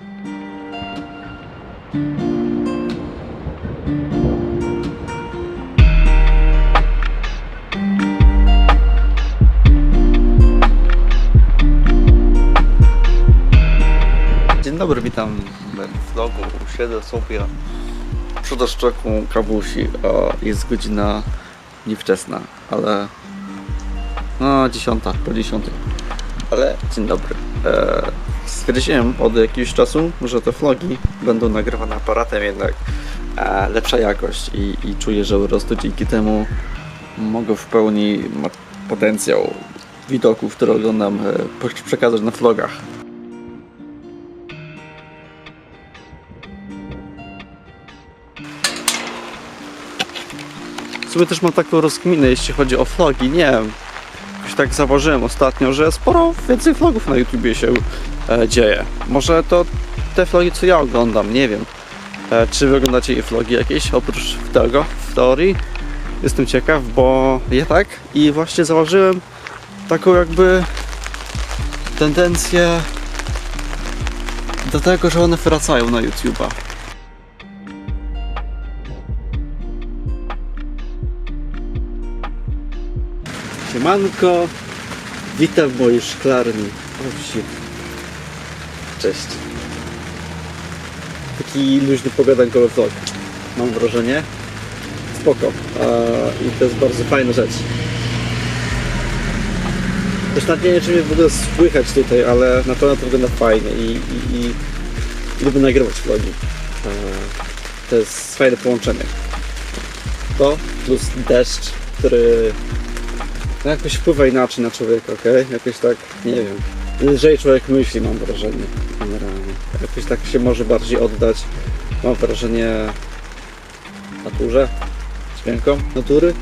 Dzień dobry, witam w vlogu. Siedzę sobie przed oszczeką kawusi. a Jest godzina niewczesna, ale no dziesiąta, po dziesiątej. Ale dzień dobry. E, stwierdziłem od jakiegoś czasu, że te vlogi będą nagrywane aparatem jednak e, lepsza jakość i, i czuję, że po prostu dzięki temu mogę w pełni potencjał widoków, które oglądam, e, przekazać na vlogach. W sumie też mam taką rozkminę, jeśli chodzi o vlogi. Nie wiem, tak zauważyłem ostatnio, że sporo więcej vlogów na YouTubie się e, dzieje. Może to te vlogi, co ja oglądam, nie wiem. E, czy wy oglądacie vlogi jakieś oprócz tego, w teorii? Jestem ciekaw, bo ja tak i właśnie zauważyłem taką jakby tendencję do tego, że one wracają na YouTube'a. Siemanko, witam w mojej szklarni. O. Cześć. Taki luźny, pogadankowy vlog. Mam wrażenie. Spoko. I to jest bardzo fajna rzecz. Też nawet nie wiem, czy mnie w ogóle słychać tutaj, ale na pewno to wygląda fajnie i, i, i, i lubię nagrywać vlogi. Eee, to jest fajne połączenie. To plus deszcz, który no jakoś wpływa inaczej na człowieka, okej? Jakoś tak, nie wiem. Lżej człowiek myśli, mam wrażenie, generalnie. Jakoś tak się może bardziej oddać, mam wrażenie, naturze, dźwiękom natury.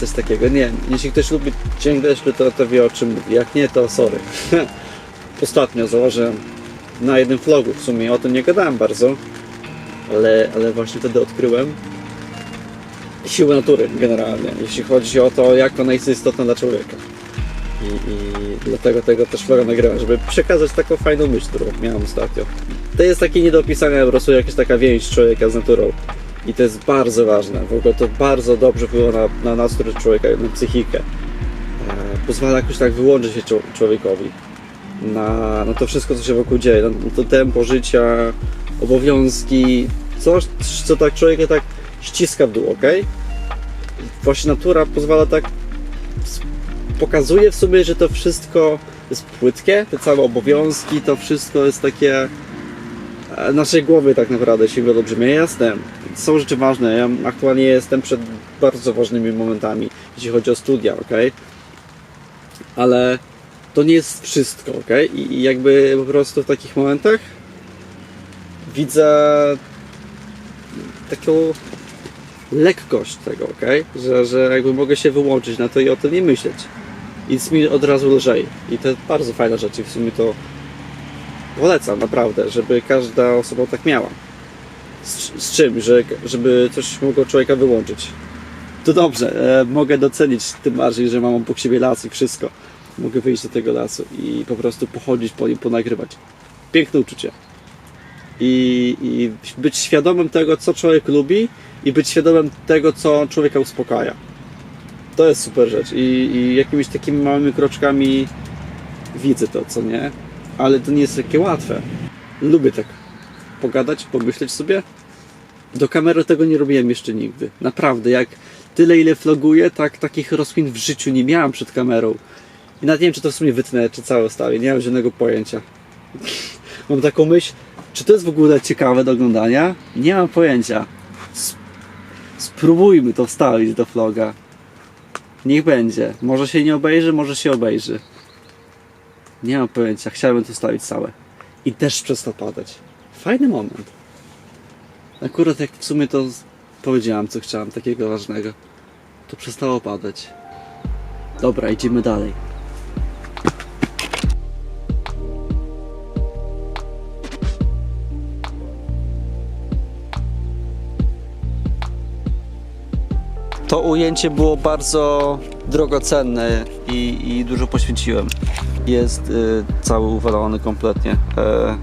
Coś takiego, nie wiem. Jeśli ktoś lubi dźwięk to, to wie o czym mówi. Jak nie, to sorry. Ostatnio założyłem na jednym vlogu, w sumie o tym nie gadałem bardzo, ale, ale właśnie wtedy odkryłem, siły natury generalnie, jeśli chodzi o to, jak ona jest istotna dla człowieka. I, i dlatego tego też vloga nagrałem, żeby przekazać taką fajną myśl, którą miałem ostatnio. To jest takie nie do opisania, po prostu jakaś taka więź człowieka z naturą. I to jest bardzo ważne. W ogóle to bardzo dobrze wpływa na, na nastrój człowieka, na psychikę. E, pozwala jakoś tak wyłączyć się czł- człowiekowi na, na to wszystko, co się wokół dzieje, na to tempo życia, obowiązki, coś, co tak człowieka tak ściska w dół, ok? Właśnie natura pozwala tak. Pokazuje w sobie, że to wszystko jest płytkie, te całe obowiązki, to wszystko jest takie. e, Naszej głowy tak naprawdę, jeśli go dobrze mnie jasne. Są rzeczy ważne. Ja aktualnie jestem przed bardzo ważnymi momentami, jeśli chodzi o studia, ok? Ale to nie jest wszystko, ok? I jakby po prostu w takich momentach widzę taką lekkość tego, ok? Że, że jakby mogę się wyłączyć na to i o tym nie myśleć. I jest mi od razu lżej. I to bardzo fajna rzecz i w sumie to polecam naprawdę, żeby każda osoba tak miała. Z, z czym? Że, żeby coś mogło człowieka wyłączyć. To dobrze, e, mogę docenić tym bardziej, że mam obok siebie las i wszystko. Mogę wyjść do tego lasu i po prostu pochodzić po nim, ponagrywać. Piękne uczucie. I, i być świadomym tego, co człowiek lubi i być świadomym tego, co człowieka uspokaja. To jest super rzecz i, i jakimiś takimi małymi kroczkami widzę to, co nie, ale to nie jest takie łatwe. Lubię tak pogadać, pomyśleć sobie. Do kamery tego nie robiłem jeszcze nigdy. Naprawdę, jak tyle ile vloguję, tak takich rozkmin w życiu nie miałem przed kamerą. I nawet nie wiem, czy to w sumie wytnę, czy całe stawię. Nie mam żadnego pojęcia. Mam taką myśl, czy to jest w ogóle ciekawe do oglądania? Nie mam pojęcia. Spróbujmy to wstawić do vloga. Niech będzie. Może się nie obejrzy, może się obejrzy. Nie mam pojęcia. Chciałbym to wstawić całe. I deszcz przestał padać. Fajny moment. Akurat jak w sumie to powiedziałam, co chciałam, takiego ważnego, to przestało padać. Dobra, idziemy dalej. To ujęcie było bardzo drogocenne i, i dużo poświęciłem. Jest y, cały uwalony kompletnie. E,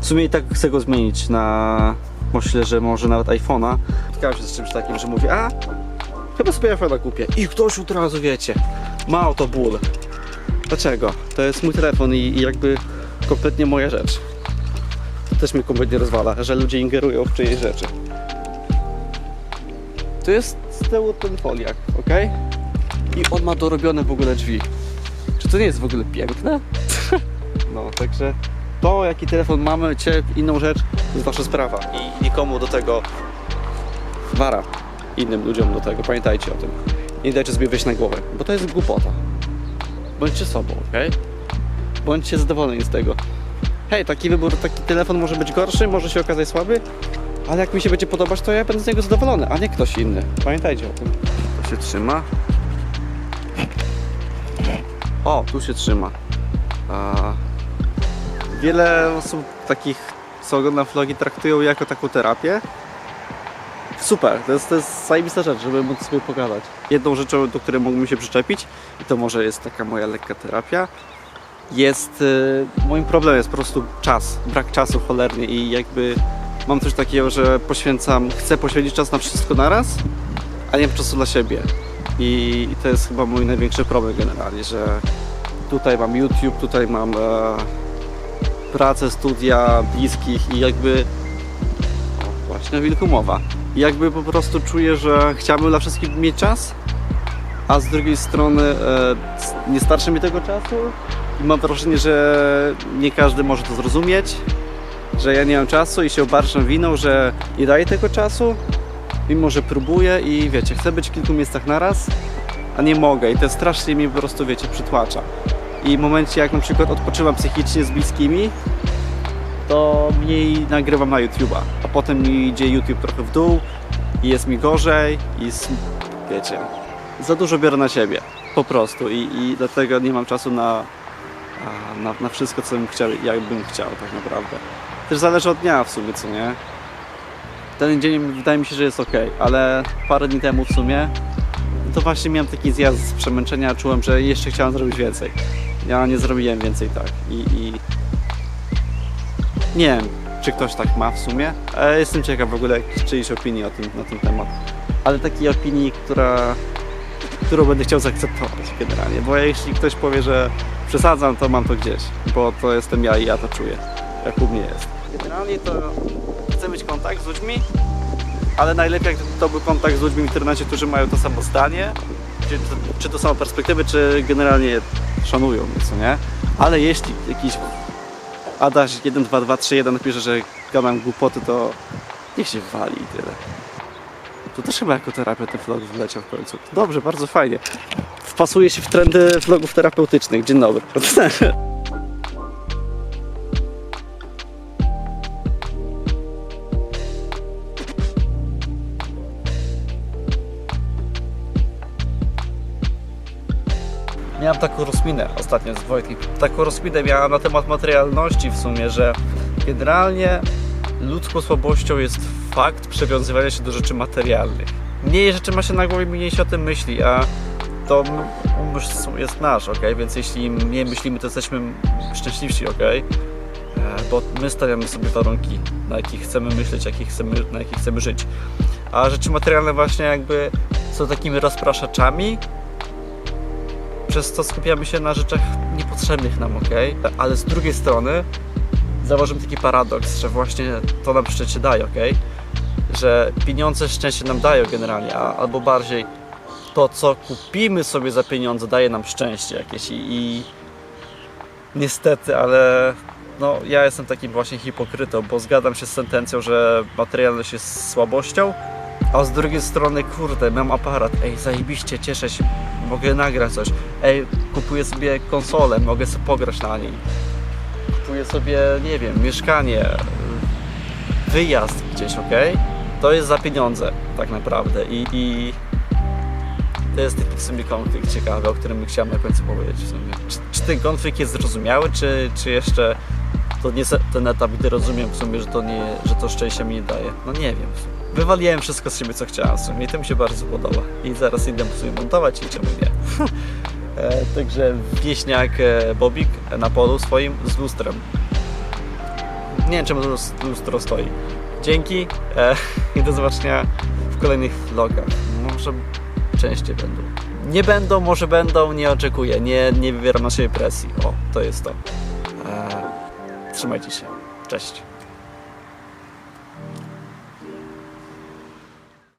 W sumie i tak chcę go zmienić na... Myślę, że może nawet iPhone'a. Spotkałem się z czymś takim, że mówię, a chyba sobie iPhone'a kupię. I ktoś od razu, wiecie, ma to ból. Dlaczego? To jest mój telefon i, i jakby kompletnie moja rzecz. To też mnie kompletnie rozwala, że ludzie ingerują w czyjeś rzeczy. Tu jest tyłu ten foliak, ok? I on ma dorobione w ogóle drzwi. Czy to nie jest w ogóle piękne? no, także to jaki telefon mamy, cię, inną rzecz, to jest wasza sprawa. I nikomu do tego wara. Innym ludziom do tego, pamiętajcie o tym. Nie dajcie sobie wejść na głowę, bo to jest głupota. Bądźcie sobą, ok? Bądźcie zadowoleni z tego. Hej, taki wybór, taki telefon może być gorszy, może się okazać słaby, ale jak mi się będzie podobać, to ja będę z niego zadowolony, a nie ktoś inny. Pamiętajcie o tym. To się trzyma. O, tu się trzyma. A... Wiele osób takich, co oglądam vlogi, traktują jako taką terapię. Super, to jest, to jest zajebista rzecz, żeby móc sobie pogadać. Jedną rzeczą, do której mógłbym się przyczepić, i to może jest taka moja lekka terapia, jest y, moim problemem jest po prostu czas, brak czasu cholernie i jakby mam coś takiego, że poświęcam, chcę poświęcić czas na wszystko naraz, a nie mam czasu dla siebie. I, i to jest chyba mój największy problem generalnie, że tutaj mam YouTube, tutaj mam e, pracę, studia, bliskich i jakby o, właśnie wilku mowa. I jakby po prostu czuję, że chciałbym dla wszystkich mieć czas, a z drugiej strony e, nie starczy mi tego czasu i mam wrażenie, że nie każdy może to zrozumieć, że ja nie mam czasu i się obarczam winą, że nie daję tego czasu, mimo że próbuję i wiecie, chcę być w kilku miejscach naraz, a nie mogę. I to strasznie mi po prostu, wiecie, przytłacza. I w momencie jak na przykład odpoczywam psychicznie z bliskimi, to mniej nagrywam na YouTube'a, a potem mi idzie YouTube trochę w dół i jest mi gorzej i s- wiecie, za dużo biorę na siebie, po prostu. I, i dlatego nie mam czasu na, na, na wszystko, co bym chciał, jak bym chciał tak naprawdę. Też zależy od dnia w sumie, co nie? Ten dzień wydaje mi się, że jest ok, ale parę dni temu w sumie to właśnie miałem taki zjazd z przemęczenia, czułem, że jeszcze chciałem zrobić więcej. Ja nie zrobiłem więcej tak i, i nie wiem, czy ktoś tak ma w sumie. E, Jestem ciekaw w ogóle czyjś opinii o tym, na ten temat. Ale takiej opinii, która, którą będę chciał zaakceptować generalnie. Bo jeśli ktoś powie, że przesadzam, to mam to gdzieś. Bo to jestem ja i ja to czuję. Jak u mnie jest. Generalnie to chcę mieć kontakt z ludźmi, ale najlepiej jak to był kontakt z ludźmi w internecie, którzy mają to samo zdanie, czy, czy to samo perspektywy, czy generalnie szanują mnie, co nie? Ale jeśli jakiś Adaś 1, 2, 2, 3, 1 napisze, że gadam głupoty, to niech się wali i tyle. To też chyba jako terapia ten vlog wleciał w końcu. Dobrze, bardzo fajnie. Wpasuje się w trendy vlogów terapeutycznych. Dzień dobry. Miałem taką rozminę ostatnio z Wojtkiem. Taką rozminę miałem na temat materialności w sumie, że generalnie ludzką słabością jest fakt przywiązywania się do rzeczy materialnych. Mniej rzeczy ma się na głowie, mniej się o tym myśli, a to umysł jest nasz, ok? Więc jeśli mniej myślimy, to jesteśmy szczęśliwsi, ok? E, Bo my stawiamy sobie warunki, na jakich chcemy myśleć, jakich chcemy, na jakich chcemy żyć. A rzeczy materialne właśnie jakby są takimi rozpraszaczami, przez co skupiamy się na rzeczach niepotrzebnych nam, ok? Ale z drugiej strony zauważymy taki paradoks, że właśnie to nam szczęście daje, ok? Że pieniądze szczęście nam dają generalnie, a, albo bardziej to, co kupimy sobie za pieniądze, daje nam szczęście jakieś i, i niestety, ale no, ja jestem takim właśnie hipokrytą, bo zgadzam się z sentencją, że materialność jest słabością, a z drugiej strony, kurde, mam aparat, ej, zajebiście, cieszę się, mogę nagrać coś, ej, kupuję sobie konsolę, mogę sobie pograć na niej, kupuję sobie, nie wiem, mieszkanie, wyjazd gdzieś, ok? To jest za pieniądze, tak naprawdę i, i to jest taki w sumie konflikt ciekawy, o którym chciałem na końcu powiedzieć. Czy, czy ten konflikt jest zrozumiały, czy, czy jeszcze to nie ten etap, gdy rozumiem w sumie, że to, nie, że to szczęście mi nie daje. No nie wiem. Wywaliłem wszystko z siebie, co chciałem w sumie i to mi się bardzo podoba. I zaraz idę w sumie montować i czemu nie. e, także wieśniak e, Bobik na polu swoim z lustrem. nie wiem czemu lustro stoi. Dzięki e, i do zobaczenia w kolejnych vlogach. Może częściej będą. Nie będą, może będą, nie oczekuję. Nie, nie wywieram na presji. O, to jest to. E, trzymajcie się. Cześć.